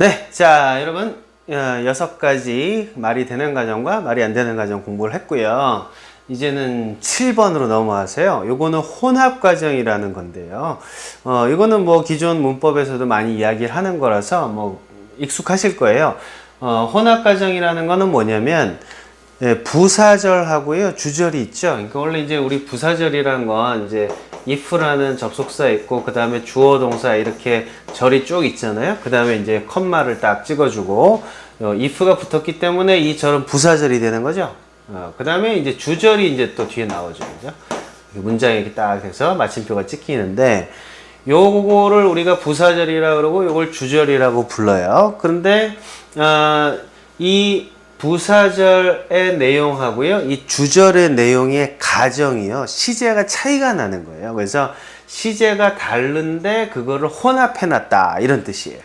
네, 자 여러분 어, 여섯 가지 말이 되는 가정과 말이 안 되는 가정 공부를 했고요. 이제는 7번으로 넘어가세요. 요거는 혼합 과정이라는 건데요. 어, 이거는 뭐 기존 문법에서도 많이 이야기를 하는 거라서 뭐 익숙하실 거예요. 어, 혼합 과정이라는 거는 뭐냐면 예, 부사절하고요 주절이 있죠. 그러니까 원래 이제 우리 부사절이라는 건 이제 if라는 접속사 있고 그 다음에 주어 동사 이렇게 절이 쭉 있잖아요. 그 다음에 이제 컴마를 딱 찍어주고 어, if가 붙었기 때문에 이 절은 부사절이 되는 거죠. 어, 그 다음에 이제 주절이 이제 또 뒤에 나오죠, 그죠? 문장이 이렇게 딱 해서 마침표가 찍히는데 요거를 우리가 부사절이라 그러고 요걸 주절이라고 불러요. 그런데 어, 이 부사절의 내용하고요, 이 주절의 내용의 가정이요, 시제가 차이가 나는 거예요. 그래서 시제가 다른데 그거를 혼합해 놨다 이런 뜻이에요.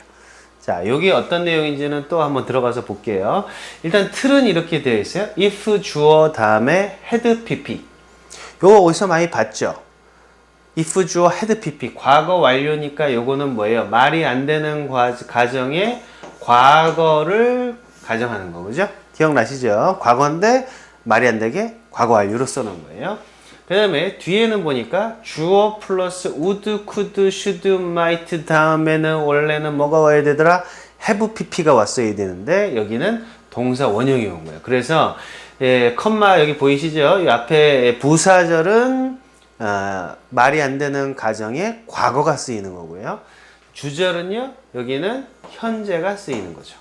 자, 여기 어떤 내용인지는 또 한번 들어가서 볼게요. 일단 틀은 이렇게 되어 있어요. if 주어 다음에 had pp. 요거 어디서 많이 봤죠? if 주어 had pp. 과거 완료니까 요거는 뭐예요? 말이 안 되는 과, 가정에 과거를 가정하는 거, 그죠? 기억나시죠? 과거인데 말이 안 되게 과거 완료로 써놓은 거예요. 그 다음에 뒤에는 보니까 주어 플러스 would, could, should, might 다음에는 원래는 뭐가 와야 되더라? have pp가 왔어야 되는데 여기는 동사 원형이 온 거예요. 그래서 예, 컴마 여기 보이시죠? 이 앞에 부사절은 아, 말이 안 되는 가정에 과거가 쓰이는 거고요. 주절은요, 여기는 현재가 쓰이는 거죠.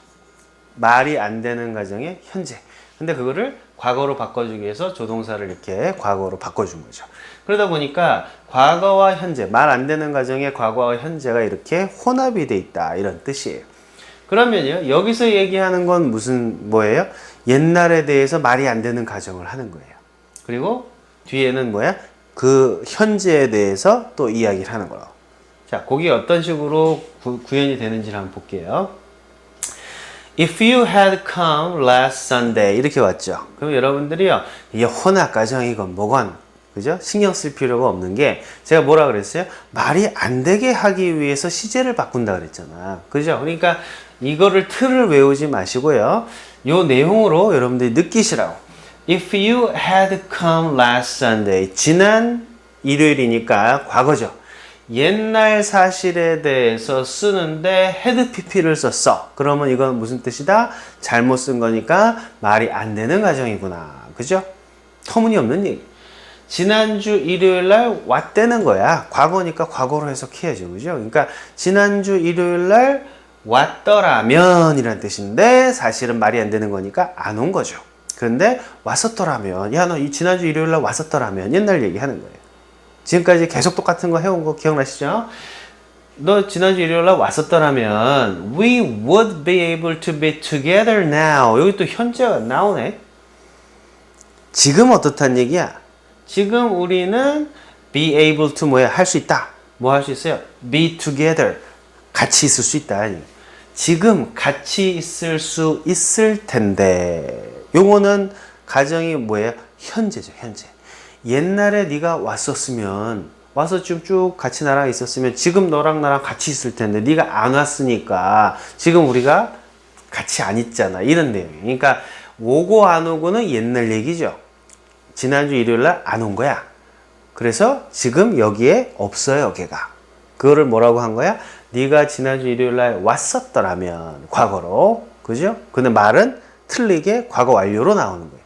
말이 안 되는 가정에 현재. 근데 그거를 과거로 바꿔주기 위해서 조동사를 이렇게 과거로 바꿔준 거죠. 그러다 보니까 과거와 현재, 말 안 되는 가정에 과거와 현재가 이렇게 혼합이 돼 있다. 이런 뜻이에요. 그러면요, 여기서 얘기하는 건 무슨, 뭐예요? 옛날에 대해서 말이 안 되는 가정을 하는 거예요. 그리고 뒤에는 뭐야? 그 현재에 대해서 또 이야기를 하는 거로. 자, 그게 어떤 식으로 구, 구현이 되는지를 한번 볼게요. If you had come last Sunday 이렇게 왔죠. 그럼 여러분들이요 이게 혼합 가정이건 뭐건 그죠? 신경 쓸 필요가 없는 게 제가 뭐라 그랬어요? 말이 안 되게 하기 위해서 시제를 바꾼다 그랬잖아. 그죠? 그러니까 이거를 틀을 외우지 마시고요. 요 내용으로 여러분들이 느끼시라고. If you had come last Sunday 지난 일요일이니까 과거죠. 옛날 사실에 대해서 쓰는데 had pp를 썼어. 그러면 이건 무슨 뜻이다? 잘못 쓴 거니까 말이 안 되는 가정이구나. 그죠? 터무니없는 얘기. 지난주 일요일 날 왔다는 거야. 과거니까 과거로 해석해야죠. 그죠? 그러니까 지난주 일요일 날 왔더라면 이란 뜻인데 사실은 말이 안 되는 거니까 안 온 거죠. 그런데 왔었더라면 야 너 이 지난주 일요일 날 왔었더라면 옛날 얘기하는 거예요. 지금까지 계속 똑같은 거 해온 거 기억나시죠? 너 지난주 일요일 날 왔었더라면 we would be able to be together now 여기 또 현재가 나오네 지금 어떻단 얘기야? 지금 우리는 be able to 뭐야 할 수 있다 뭐 할 수 있어요? be together 같이 있을 수 있다 지금 같이 있을 수 있을 텐데 요거는 가정이 뭐예요? 현재죠 현재 옛날에 네가 왔었으면 와서 좀 쭉 같이 나랑 있었으면 지금 너랑 나랑 같이 있을 텐데 네가 안 왔으니까 지금 우리가 같이 안 있잖아 이런 내용. 그러니까 오고 안 오고는 옛날 얘기죠. 지난주 일요일 날 안 온 거야. 그래서 지금 여기에 없어요 걔가. 그거를 뭐라고 한 거야? 네가 지난주 일요일 날 왔었더라면 과거로 그죠? 근데 말은 틀리게 과거 완료로 나오는 거예요.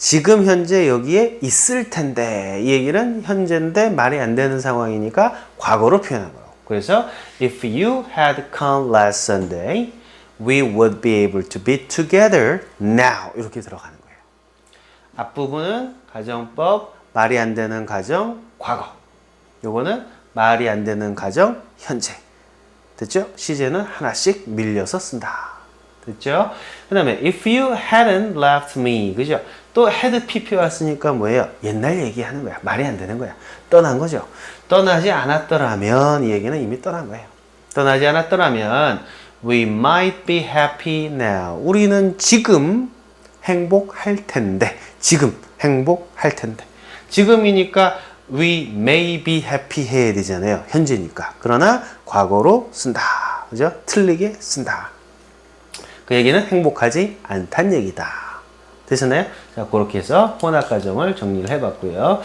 지금 현재 여기에 있을 텐데 이 얘기는 현재인데 말이 안 되는 상황이니까 과거로 표현한 거예요. 그래서 if you had come last Sunday, we would be able to be together now 이렇게 들어가는 거예요. 앞부분은 가정법 말이 안 되는 가정 과거. 요거는 말이 안 되는 가정 현재. 됐죠? 시제는 하나씩 밀려서 쓴다. 됐죠? 그 다음에 if you hadn't left me 그죠? 또 had pp 왔으니까 뭐예요? 옛날 얘기하는 거야. 말이 안 되는 거야. 떠난 거죠. 떠나지 않았더라면 이 얘기는 이미 떠난 거예요. 떠나지 않았더라면 we might be happy now. 우리는 지금 행복할 텐데 지금 행복할 텐데 지금이니까 we may be happy 해야 되잖아요. 현재니까. 그러나 과거로 쓴다. 그죠? 틀리게 쓴다. 그 얘기는 행복하지 않단 얘기다. 되셨나요? 자, 그렇게 해서 혼합 과정을 정리를 해봤고요.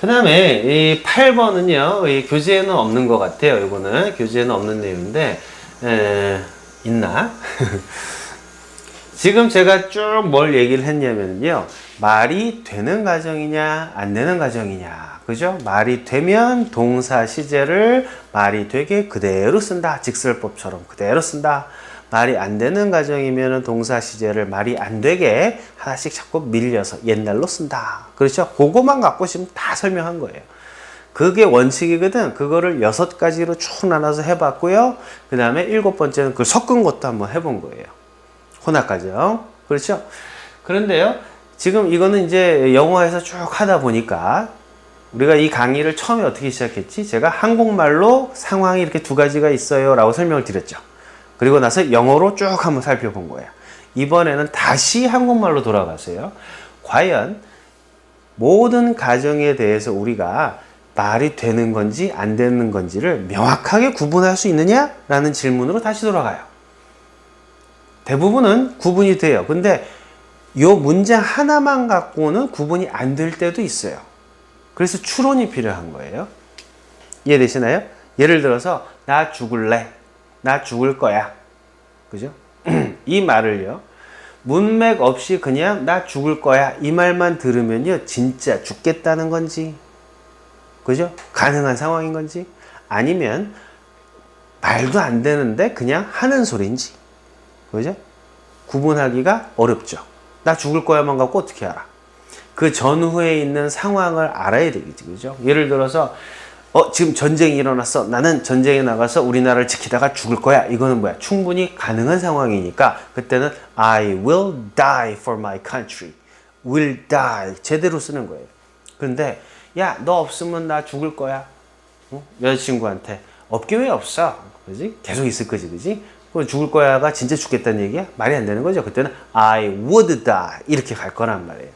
그 다음에 이 8번은요, 이 교재에는 없는 것 같아요. 이거는 교재에는 없는 내용인데, 에, 있나? 지금 제가 쭉 뭘 얘기를 했냐면요. 말이 되는 가정이냐, 안 되는 가정이냐. 그죠? 말이 되면 동사 시제를 말이 되게 그대로 쓴다. 직설법처럼 그대로 쓴다. 말이 안 되는 가정이면 동사 시제를 말이 안 되게 하나씩 자꾸 밀려서 옛날로 쓴다. 그렇죠? 그거만 갖고 지금 다 설명한 거예요. 그게 원칙이거든. 그거를 여섯 가지로 쭉 나눠서 해봤고요. 그 다음에 일곱 번째는 그걸 섞은 것도 한번 해본 거예요. 혼합 과정. 그렇죠? 그런데요. 지금 이거는 이제 영어에서 쭉 하다 보니까 우리가 이 강의를 처음에 어떻게 시작했지? 제가 한국말로 상황이 이렇게 두 가지가 있어요. 라고 설명을 드렸죠. 그리고 나서 영어로 쭉 한번 살펴본 거예요. 이번에는 다시 한국말로 돌아가세요. 과연 모든 가정에 대해서 우리가 말이 되는 건지 안 되는 건지를 명확하게 구분할 수 있느냐라는 질문으로 다시 돌아가요. 대부분은 구분이 돼요. 근데 요 문장 하나만 갖고는 구분이 안 될 때도 있어요. 그래서 추론이 필요한 거예요. 이해되시나요? 예를 들어서 나 죽을래. 나 죽을 거야. 그죠? 이 말을요. 문맥 없이 그냥 나 죽을 거야. 이 말만 들으면요. 진짜 죽겠다는 건지. 그죠? 가능한 상황인 건지. 아니면 말도 안 되는데 그냥 하는 소리인지. 그죠? 구분하기가 어렵죠. 나 죽을 거야만 갖고 어떻게 알아? 그 전후에 있는 상황을 알아야 되겠지. 그죠? 예를 들어서 어, 지금 전쟁이 일어났어. 나는 전쟁에 나가서 우리나라를 지키다가 죽을 거야. 이거는 뭐야? 충분히 가능한 상황이니까 그때는 I will die for my country. will die. 제대로 쓰는 거예요. 그런데 야, 너 없으면 나 죽을 거야. 어? 여자친구한테 없긴 왜 없어? 그지? 계속 있을 거지, 그지? 그럼 죽을 거야가 진짜 죽겠다는 얘기야? 말이 안 되는 거죠. 그때는 I would die. 이렇게 갈 거란 말이에요.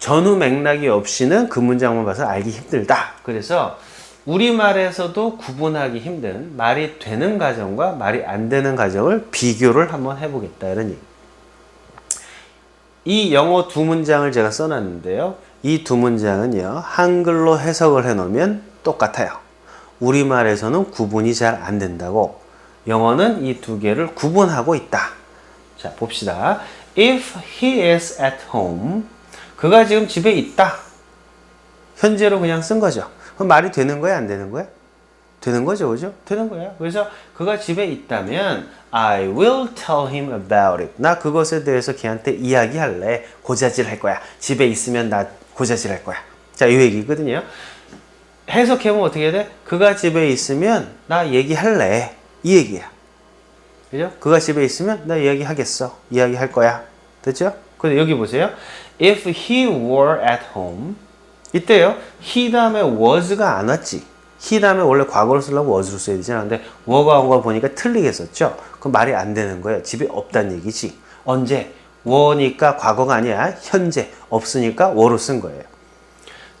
전후 맥락이 없이는 그 문장만 봐서 알기 힘들다. 그래서 우리말에서도 구분하기 힘든 말이 되는 가정과 말이 안 되는 가정을 비교를 한번 해보겠다. 이런 얘기. 이 영어 두 문장을 제가 써놨는데요. 이 두 문장은요, 한글로 해석을 해놓으면 똑같아요. 우리말에서는 구분이 잘 안 된다고. 영어는 이 두 개를 구분하고 있다. 자, 봅시다. If he is at home, 그가 지금 집에 있다. 현재로 그냥 쓴 거죠. 그럼 말이 되는 거야, 안 되는 거야? 되는 거죠, 그죠? 되는 거야. 그래서 그가 집에 있다면 I will tell him about it. 나 그것에 대해서 걔한테 이야기할래. 고자질 할 거야. 집에 있으면 나 고자질 할 거야. 자, 이 얘기거든요. 해석해보면 어떻게 돼? 그가 집에 있으면 나 얘기할래. 이 얘기야. 그죠? 그가 집에 있으면 나 이야기하겠어. 이야기할 거야. 됐죠? 근데 여기 보세요. If he were at home. 이때요. he 다음에 was가 안 왔지. he 다음에 원래 과거를 쓰려고 was로 써야 되잖아. 근데 were가 온거 보니까 틀리게 썼죠? 그럼 말이 안 되는 거예요. 집에 없다는 얘기지. 언제? were니까 과거가 아니야. 현재. 없으니까 were로 쓴 거예요.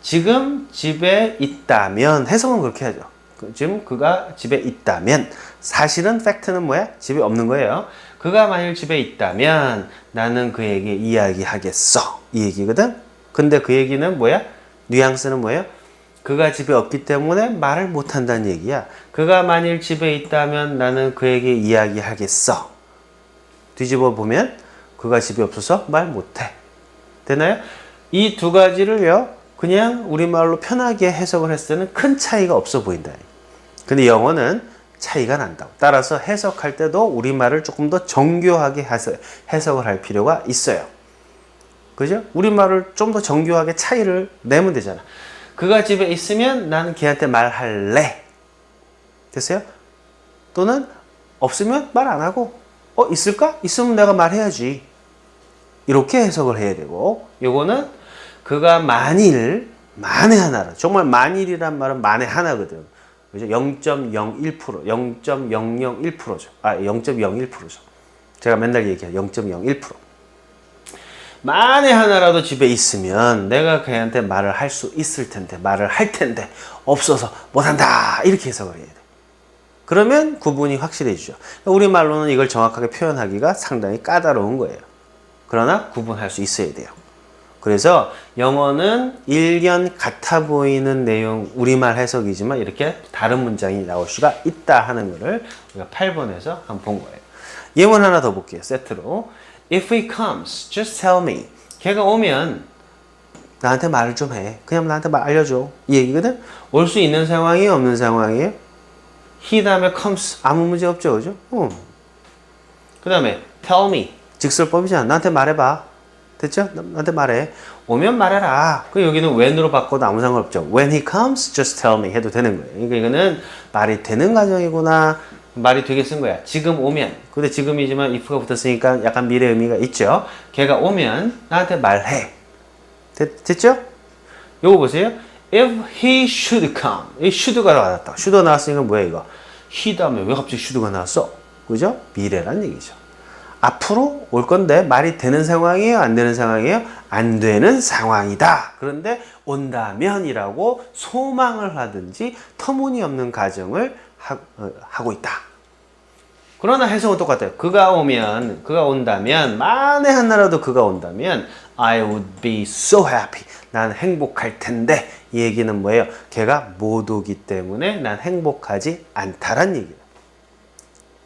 지금 집에 있다면 해석은 그렇게 하죠. 그- 지금 그가 집에 있다면 사실은 팩트는 뭐야? 집에 없는 거예요. 그가 만일 집에 있다면 나는 그에게 이야기하겠어. 이 얘기거든. 근데 그 얘기는 뭐야? 뉘앙스는 뭐예요? 그가 집에 없기 때문에 말을 못 한다는 얘기야. 그가 만일 집에 있다면 나는 그에게 이야기하겠어. 뒤집어 보면 그가 집에 없어서 말 못 해. 되나요? 이 두 가지를요, 그냥 우리말로 편하게 해석을 했을 때는 큰 차이가 없어 보인다. 근데 영어는 차이가 난다고. 따라서 해석할 때도 우리말을 조금 더 정교하게 해석을 할 필요가 있어요. 그죠? 우리말을 좀 더 정교하게 차이를 내면 되잖아. 그가 집에 있으면 나는 걔한테 말할래. 됐어요? 또는 없으면 말 안 하고, 어, 있을까? 있으면 내가 말해야지. 이렇게 해석을 해야 되고, 요거는 그가 만일, 만에 하나라. 정말 만일이란 말은 만에 하나거든. 그죠? 0.01%, 0.001%죠. 아, 0.01%죠. 제가 맨날 얘기해요. 0.01%. 만에 하나라도 집에 있으면 내가 걔한테 말을 할 수 있을 텐데, 말을 할 텐데, 없어서 못한다. 이렇게 해석을 해야 돼. 그러면 구분이 확실해지죠. 우리말로는 이걸 정확하게 표현하기가 상당히 까다로운 거예요. 그러나 구분할 수 있어야 돼요. 그래서 영어는 일견 같아 보이는 내용 우리말 해석이지만 이렇게 다른 문장이 나올 수가 있다 하는 것을 우리가 8번에서 한번 본 거예요. 예문 하나 더 볼게요. 세트로. If he comes, just tell me. 걔가 오면 나한테 말을 좀 해. 그냥 나한테 말 알려줘. 이 얘기거든. 올 수 있는 상황이 없는 상황이에요. he 다음에 comes 아무 문제 없죠, 그죠? 어. 그 다음에 tell me 직설법이잖아. 나한테 말해봐. 됐죠? 나- 나한테 말해. 오면 말해라. 그 여기는 when으로 바꿔도 아무 상관없죠. When he comes, just tell me 해도 되는 거예요. 그러니까 이거는 말이 되는 가정이구나. 말이 되게 쓴 거야. 지금 오면. 근데 지금이지만 if가 붙었으니까 약간 미래 의미가 있죠. 걔가 오면 나한테 말해. 됐, 됐죠? 요거 보세요. If he should come. 이 should가 나왔다. should 나왔으니까 뭐야 이거? he 다음에 왜 갑자기 should가 나왔어? 그죠? 미래란 얘기죠. 앞으로 올 건데 말이 되는 상황이에요? 안 되는 상황이에요? 안 되는 상황이다. 그런데 온다면이라고 소망을 하든지 터무니없는 가정을 하, 어, 하고 있다. 그러나 해석은 똑같아요. 그가 오면, 그가 온다면, 만에 하나라도 그가 온다면, I would be so happy. 난 행복할 텐데. 이 얘기는 뭐예요? 걔가 못 오기 때문에 난 행복하지 않다란 얘기예요.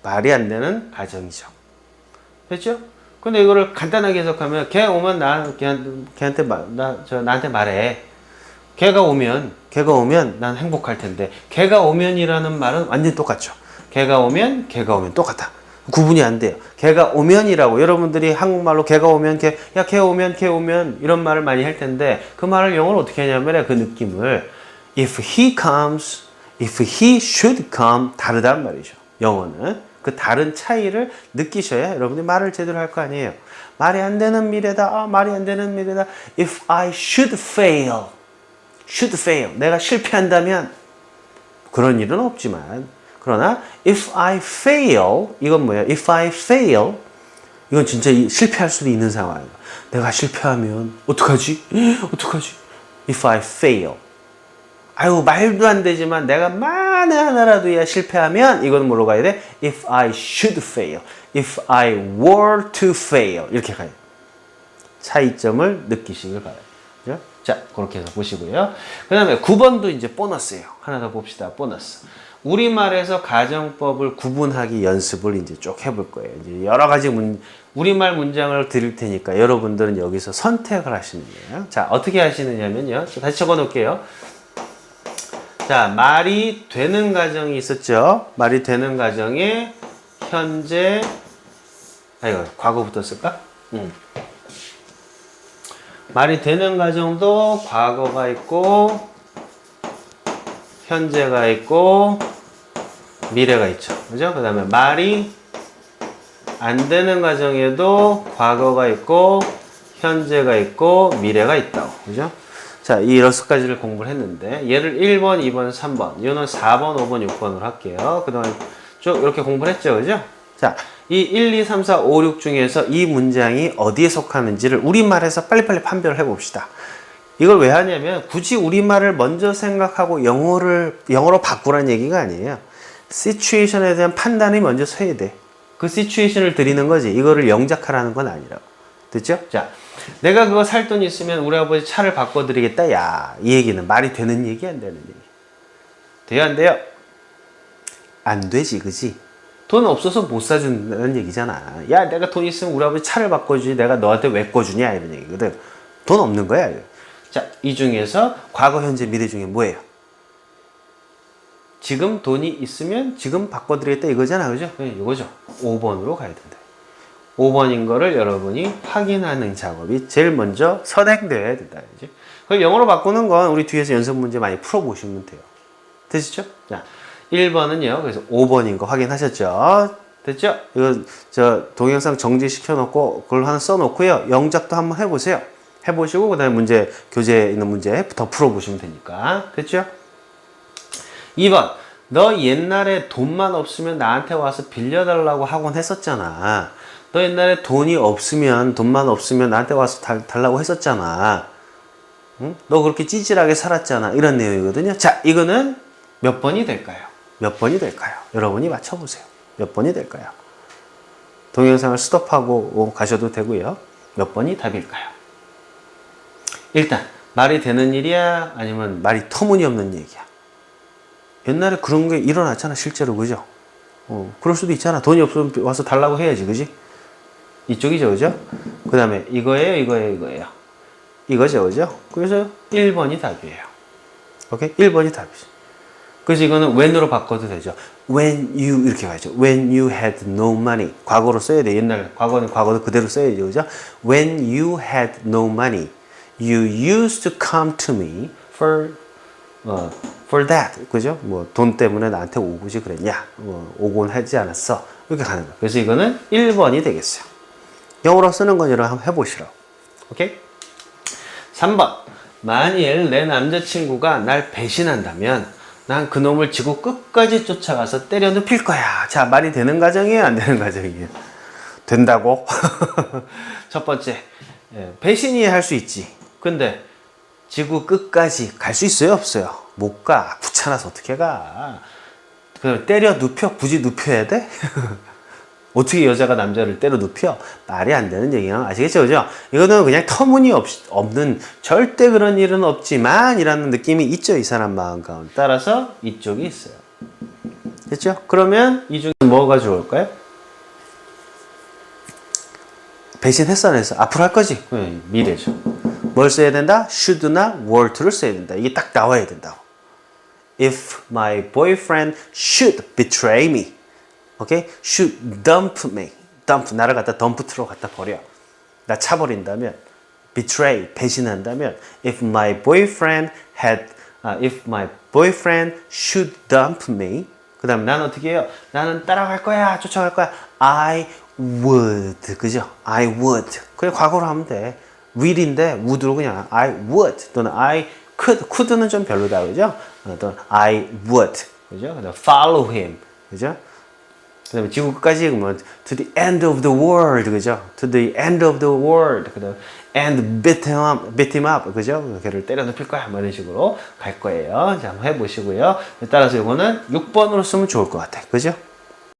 말이 안 되는 가정이죠. 됐죠? 근데 이거를 간단하게 해석하면, 걔 오면 나, 걔한테, 걔한테 말, 나, 저, 나한테 말해. 걔가 오면, 걔가 오면 난 행복할 텐데. 걔가 오면이라는 말은 완전히 똑같죠. 걔가 오면, 걔가 오면 똑같아. 구분이 안 돼요. 걔가 오면이라고 여러분들이 한국말로 걔가 오면 걔, 야, 걔 오면, 걔 오면 이런 말을 많이 할 텐데 그 말을 영어로 어떻게 하냐면 그 느낌을 if he comes, if he should come 다르단 말이죠. 영어는 그 다른 차이를 느끼셔야 여러분이 말을 제대로 할 거 아니에요. 말이 안 되는 미래다. 아, 말이 안 되는 미래다. If I should fail, should fail. 내가 실패한다면 그런 일은 없지만 그러나 if I fail 이건 뭐예요? if I fail 이건 진짜 이- 실패할 수도 있는 상황이야. 내가 실패하면 어떡하지? 어떡하지? if I fail 아유 말도 안 되지만 내가 만에 하나라도 야 실패하면 이건 뭐로 가야 돼? if I should fail if I were to fail 이렇게 가요. 차이점을 느끼시길 바라요. 그죠? 자, 그렇게 해서 보시고요. 그 다음에 9번도 이제 보너스예요. 하나 더 봅시다. 보너스. 우리말에서 가정법을 구분하기 연습을 이제 쭉 해볼 거예요. 이제 여러 가지 문, 우리말 문장을 드릴 테니까 여러분들은 여기서 선택을 하시는 거예요. 자, 어떻게 하시느냐면요. 자, 다시 적어 놓을게요. 자, 말이 되는 가정이 있었죠. 말이 되는 가정에 현재, 아, 이거 과거부터 쓸까? 음. 말이 되는 가정도 과거가 있고 현재가 있고 미래가 있죠. 그죠? 그 다음에 말이 안 되는 가정에도 과거가 있고 현재가 있고 미래가 있다고. 그죠? 자, 이 여섯 가지를 공부를 했는데 얘를 1번, 2번, 3번, 이거는 4번, 5번, 6번으로 할게요. 그동안 쭉 이렇게 공부를 했죠. 그죠? 자, 이 1, 2, 3, 4, 5, 6 중에서 이 문장이 어디에 속하는지를 우리말에서 빨리빨리 판별을 해봅시다. 이걸 왜 하냐면 굳이 우리말을 먼저 생각하고 영어를 영어로 바꾸라는 얘기가 아니에요. 시츄에이션에 대한 판단이 먼저 서야 돼. 그 시츄에이션을 드리는 거지. 이거를 영작하라는 건 아니라고. 됐죠? 자, 내가 그거 살 돈 있으면 우리 아버지 차를 바꿔드리겠다. 야, 이 얘기는 말이 되는 얘기 안 되는 얘기. 돼요 안 돼요? 안 되지, 그지? 돈 없어서 못 사준다는 얘기잖아. 야, 내가 돈 있으면 우리 아버지 차를 바꿔주지. 내가 너한테 왜 꺼주냐 이런 얘기거든. 돈 없는 거야. 자, 이 중에서 과거, 현재, 미래 중에 뭐예요? 지금 돈이 있으면 지금 바꿔드리겠다 이거잖아. 그죠? 네, 이거죠. 5번으로 가야 된다. 5번인 거를 여러분이 확인하는 작업이 제일 먼저 선행되어야 된다. 이제. 그걸 영어로 바꾸는 건 우리 뒤에서 연습 문제 많이 풀어보시면 돼요. 되시죠? 자, 1번은요. 그래서 5번인 거 확인하셨죠? 됐죠? 이거 저 동영상 정지시켜 놓고 그걸 하나 써 놓고요. 영작도 한번 해 보세요. 해 보시고 그다음에 문제 교재에 있는 문제 더 풀어 보시면 되니까 됐죠? 2번 너 옛날에 돈만 없으면 나한테 와서 빌려달라고 하곤 했었잖아. 너 옛날에 돈이 없으면 돈만 없으면 나한테 와서 달, 달라고 했었잖아. 응? 너 그렇게 찌질하게 살았잖아. 이런 내용이거든요. 자, 이거는 몇 번이 될까요? 몇 번이 될까요? 여러분이 맞춰보세요. 몇 번이 될까요? 동영상을 스톱하고 가셔도 되고요. 몇 번이 답일까요? 일단 말이 되는 일이야 아니면 말이 터무니없는 얘기야. 옛날에 그런 게 일어났잖아 실제로 그죠? 어, 그럴 수도 있잖아. 돈이 없으면 와서 달라고 해야지 그지? 이쪽이죠 그죠? 그 다음에 이거예요 이거예요 이거예요. 이거죠 그죠? 그래서 1번이 답이에요. 오케이? 1번이 답이죠. 그래서 이거는 when으로 바꿔도 되죠. When you 이렇게 가죠. When you had no money. 과거로 써야 돼. 옛날 과거는 과거도 그대로 써야죠. 그죠? When you had no money, you used to come to me for 어, for that. 그죠? 뭐 돈 때문에 나한테 오고지 그랬냐? 뭐 오곤 하지 않았어. 이렇게 가는 거예요. 그래서 이거는 1번이 되겠어요. 영어로 쓰는 건 여러분 한번 해보시라고. 오케이? 3번. 만일 내 남자친구가 날 배신한다면 난 그놈을 지구 끝까지 쫓아가서 때려 눕힐 거야. 자, 말이 되는 가정이에요? 안 되는 가정이에요? 된다고? 첫 번째. 예, 배신이 할 수 있지. 근데 지구 끝까지 갈 수 있어요? 없어요? 못 가. 귀찮아서 어떻게 가. 그럼 때려 눕혀? 굳이 눕혀야 돼? 어떻게 여자가 남자를 때려 눕혀? 말이 안 되는 얘기야. 아시겠죠? 그죠? 이거는 그냥 터무니없는 절대 그런 일은 없지만 이라는 느낌이 있죠. 이 사람 마음 가운데. 따라서 이쪽이 있어요. 됐죠? 그러면 이 중에 뭐가 좋을까요? 배신했어 안 했어? 앞으로 할 거지? 네, 미래죠. 뭘 써야 된다? should나 were를 써야 된다. 이게 딱 나와야 된다고. If my boyfriend should betray me. 오케이? should dump me. dump 나를 갖다 덤프트로 갖다 버려. 나 차버린다면 betray 배신한다면 if my boyfriend had 아, if my boyfriend should dump me 그다음에 나는 어떻게 해요? 나는 따라갈 거야. 쫓아갈 거야. I would. 그죠? I would. 그래 과거로 하면 돼. Will인데 would로 그냥 I would 또는 I could. could는 좀 별로다. 그죠? 어, 또는 I would. 그죠? 그다음 follow him. 그죠? 그다음에 지구 끝까지 뭐 to the end of the world 그죠? to the end of the world 그다음 and beat him up, beat him up 그죠? 걔를 때려 눕힐 거야 뭐 이런 식으로 갈 거예요. 자 한번 해보시고요. 따라서 이거는 6번으로 쓰면 좋을 것 같아. 그죠?